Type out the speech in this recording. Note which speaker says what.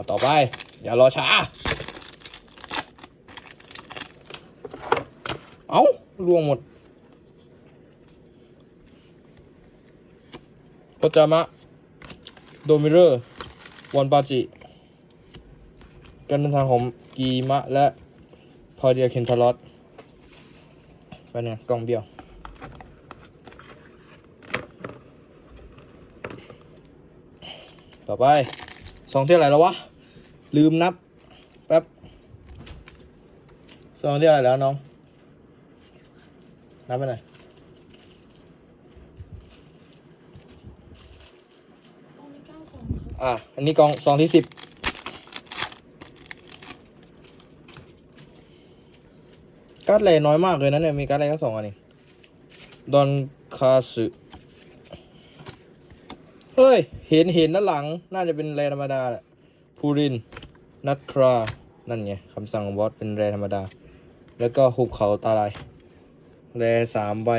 Speaker 1: เอาต่อไป อย่ารอช้า เอาล่วงหมดโคจามะ โดมิเรอร์วอนปาจิการเดินทางของกีมะ และพอเดียเคนทารอสไปเนี่ยกล่องเบี้ยวต่อไปสองเที่อะไรแล้ววะ ลืมนับ แป๊บสองที่อะไรแล้วน้อง นับไปไหนอย
Speaker 2: ตรงนี้เก้าสองครับ
Speaker 1: อะ อันนี้กองซองที่สิบการ์ดเลน้อยมากเลยนะเนี่ย มีการ์ดเลแค่สองอันนี้ดอนคาสึเฮ้ย เห็นเห็นด้านหลัง น่าจะเป็นแรธรรมดาแหละ พูริน นักครา นั่นไงคำสั่งวอตเป็นแรธรรมดา แล้วก็หุบเขาตาลายแรสามใบ